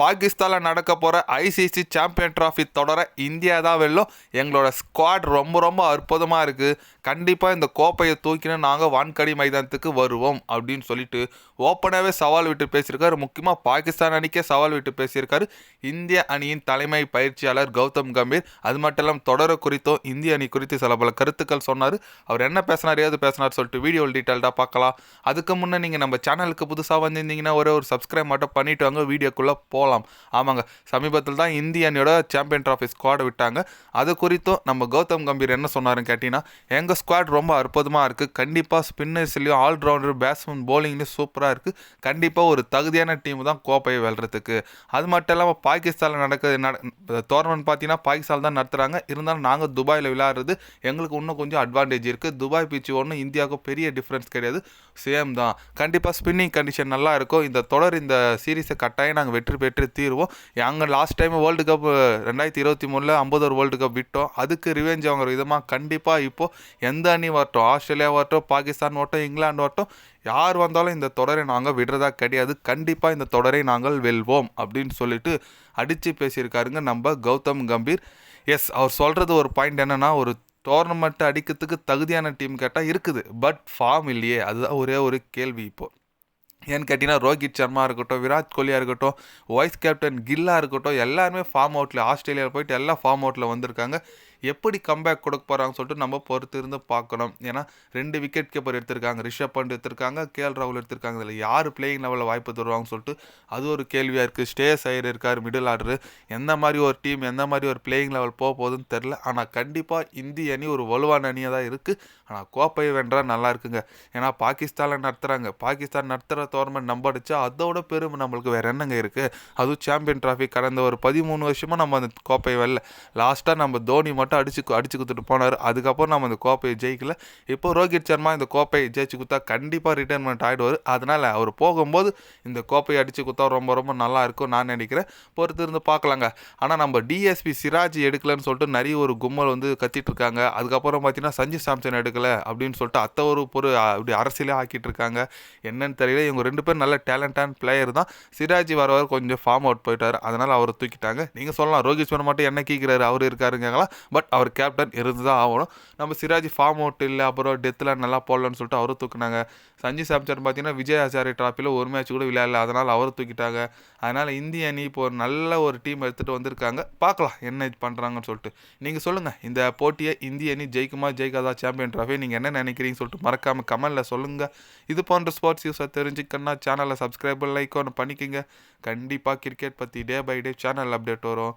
பாகிஸ்தானில் நடக்க போகிற ஐசிசி சாம்பியன் ட்ராஃபி தொடர இந்தியா தான் வெல்லும். எங்களோட ஸ்குவாட் ரொம்ப ரொம்ப அற்புதமாக இருக்குது கண்டிப்பாக இந்த கோப்பையை தூக்கினு நாங்கள் வான்கடி மைதானத்துக்கு வருவோம் அப்படின்னு சொல்லிட்டு ஓப்பனாகவே சவால் விட்டு பேசியிருக்காரு. முக்கியமாக பாகிஸ்தான் அணிக்கே சவால் விட்டு பேசியிருக்காரு. இந்திய அணியின் தலைமை பயிற்சியாளர் கௌதம் கம்பீர். அது மட்டும் இல்லாமல் தொடர குறித்தும் இந்திய அணி குறித்து சில பல கருத்துக்கள் சொன்னார். அவர் என்ன பேசினார் ஏது பேசினார் சொல்லிட்டு வீடியோ டீட்டெயில்டாக பார்க்கலாம். அதுக்கு முன்னே நீங்கள் நம்ம சேனலுக்கு புதுசாக வந்திருந்தீங்கன்னா ஒரே ஒரு சப்ஸ்கிரைப் மட்டும் பண்ணிவிட்டு வாங்க. வீடியோக்குள்ளே போகலாம் ஆமாங்க. சமீபத்தில் தான் இந்திய அணியோட சாம்பியன் ட்ராஃபி ஸ்குவாடை விட்டாங்க. அது குறித்தும் நம்ம கௌதம் கம்பீர் என்ன சொன்னாருன்னு கேட்டிங்கன்னா எங்கள் ஸ்குவாட் ரொம்ப அற்புதமாக இருக்குது கண்டிப்பாக ஸ்பின்னர்ஸ்லேயும் ஆல்ரவுண்டர் பேட்ஸ்மேன் போலிங்லேயும் சூப்பராக இருக்குது கண்டிப்பாக ஒரு தகுதியான டீம் தான் கோப்பையை வெல்றதுக்கு. அது மட்டும் இல்லாமல் பாகிஸ்தானில் நடக்குது நட டோர்னமெண்ட் பார்த்தீங்கன்னா பாகிஸ்தான் தான் நடத்துகிறாங்க இருந்தாலும் நாங்கள் துபாயில் விளையாடுறது எங்களுக்கு இன்னும் கொஞ்சம் அட்வான்டேஜ் இருக்குது துபாய் பீச்சு ஒன்றும் இந்தியாவுக்கும் பெரிய டிஃப்ரென்ஸ் கிடையாது. சேம் தான். கண்டிப்பாக ஸ்பின்னிங் கண்டிஷன் நல்லா இருக்கும். இந்த தொடர் இந்த சீரீஸை கட்டாயம் நாங்கள் வெற்றி பெற்று தீருவோம். அங்கே லாஸ்ட் டைம் வேர்ல்டு கப் ரெண்டாயிரத்தி இருபத்தி மூணில் ஐம்பது ஒரு வேர்ல்டு கப் விட்டோம். அதுக்கு ரிவெஞ்ச் வாங்குற விதமாக கண்டிப்பாக இப்போது எந்த அணி வரட்டும் ஆஸ்திரேலியா வரட்டும் பாகிஸ்தான் வரட்டும் இங்கிலாந்து வரட்டும் யார் வந்தாலும் இந்த தொடரை நாங்கள் விடுறதா கிடையாது. கண்டிப்பாக இந்த தொடரை நாங்கள் வெல்வோம் அப்படின்னு சொல்லிட்டு அடித்து பேசியிருக்காருங்க நம்ம கௌதம் கம்பீர். எஸ் அவர் சொல்கிறது ஒரு பாயிண்ட் என்னன்னா ஒரு டோர்னமெண்ட் அடிக்கிறதுக்கு தகுதியான டீம் கேட்டால் இருக்குது பட் ஃபார்ம் இல்லையே. அதுதான் ஒரே ஒரு கேள்வி இப்போ. ஏன்னு கேட்டிங்கன்னா ரோஹித் சர்மா இருக்கட்டும் விராட் கோலியாக இருக்கட்டும் வைஸ் கேப்டன் கில்லா இருக்கட்டும் எல்லாருமே ஃபார்ம் அவுட்டில் ஆஸ்திரேலியாவில் போயிட்டு எல்லாம் ஃபார்ம் அவுட்டில் வந்திருக்காங்க. எப்படி கம்பேக் கொடுக்க போகிறாங்கன்னு சொல்லிட்டு நம்ம பொறுத்து இருந்து பார்க்கணும். ஏன்னா ரெண்டு விக்கெட் கீப்பர் எடுத்திருக்காங்க. ரிஷப் பண்ட் எடுத்திருக்காங்க. கேஎல் ராகுல் எடுத்திருக்காங்க. இதில் யார் பிளேயிங் லெவலில் வாய்ப்பு தருவாங்கன்னு சொல்லிட்டு அது ஒரு கேள்வியாக இருக்குது ஸ்டேஸ் ஐயர் இருக்கார் மிடில் ஆர்டரு எந்த மாதிரி ஒரு டீம் எந்த மாதிரி ஒரு பிளேயிங் லெவல் போக போகுதுன்னு தெரில ஆனால் கண்டிப்பாக இந்திய அணி ஒரு வலுவான அணியாக தான் இருக்குது ஆனால் கோப்பையை வென்றால் நல்லா இருக்குங்க. ஏன்னா பாகிஸ்தானில் நடத்துகிறாங்க பாகிஸ்தான் நடத்துகிற டோர்னமெண்ட் நம்ம அடிச்சா அதோட பெருமை நம்மளுக்கு வேறு என்னங்க இருக்குது அதுவும் சாம்பியன் ட்ராஃபி கடந்த ஒரு பதிமூணு வருஷமாக நம்ம அந்த கோப்பையை வரல லாஸ்ட்டாக நம்ம தோனி மட்டும் அடிச்சு அடிச்சு கொடுத்துட்டு போனார். அதுக்கப்புறம் நம்ம அந்த கோப்பையை ஜெயிக்கல. இப்போ ரோஹித் சர்மா இந்த கோப்பையை ஜெயிச்சு கொடுத்தா கண்டிப்பாக ரிட்டைர்மெண்ட் ஆகிடுவார் அதனால் அவர் போகும்போது இந்த கோப்பையை அடித்து கொடுத்தா ரொம்ப ரொம்ப நல்லா இருக்கும் நான் நினைக்கிறேன். பொறுத்து இருந்து பார்க்கலாங்க. ஆனால் நம்ம டிஎஸ்பி சிராஜ் எடுக்கலன்னு சொல்லிட்டு நிறைய ஒரு கும்மல் வந்து கத்திட்டு இருக்காங்க. அதுக்கப்புறம் பார்த்தீங்கன்னா சஞ்சு சாம்சன் எடுக்கல அப்படின்னு சொல்லிட்டு அத்த ஒரு பொரு அப்படி அரசியலே ஆக்கிட்டு இருக்காங்க. என்னன்னு தெரியல. இவங்க ரெண்டு பேரும் நல்ல டேலண்டான பிளேயர் தான். சிராஜ் வர வர கொஞ்சம் ஃபார்ம் அவுட் போயிட்டார். அதனால் அவரை தூக்கிட்டாங்க. நீங்கள் சொல்லலாம். ரோஹித் சர்மா மட்டும் என்ன கேட்குறாரு அவர் இருக்காருங்களா பட் அவர் கேப்டன் இருந்து தான் ஆகணும். நம்ம சிராஜ் ஃபார்ம் அவுட் இல்லை அப்புறம் டெத்தில் நல்லா போடலன்னு சொல்லிட்டு அவரும் தூக்குனாங்க. சஞ்சய் சாம்சன் பார்த்தீங்கன்னா விஜய் ஹசாரி ட்ராஃபியில் ஒரு மேட்ச் கூட விளையாடல. அதனால் அவரை தூக்கிட்டாங்க. அதனால் இந்திய அணி இப்போ ஒரு நல்ல ஒரு டீம் எடுத்துகிட்டு வந்திருக்காங்க. பார்க்கலாம் என்ன இது பண்ணுறாங்கன்னு சொல்லிட்டு. நீங்கள் சொல்லுங்கள் இந்த போட்டியை இந்திய அணி ஜெயிக்குமா ஜெயிக்காதா சாம்பியன் ட்ராஃபி நீங்கள் என்ன நினைக்கிறீங்கன்னு சொல்லிட்டு மறக்காமல் கமெண்டில் சொல்லுங்கள் இது போன்ற ஸ்போர்ட்ஸ் நியூஸை தெரிஞ்சுக்கணும்னா சேனலை சப்ஸ்கிரைப் லைக் ஒன்று பண்ணிக்கோங்க. கண்டிப்பாக கிரிக்கெட் பற்றி day by day channel update வரும்.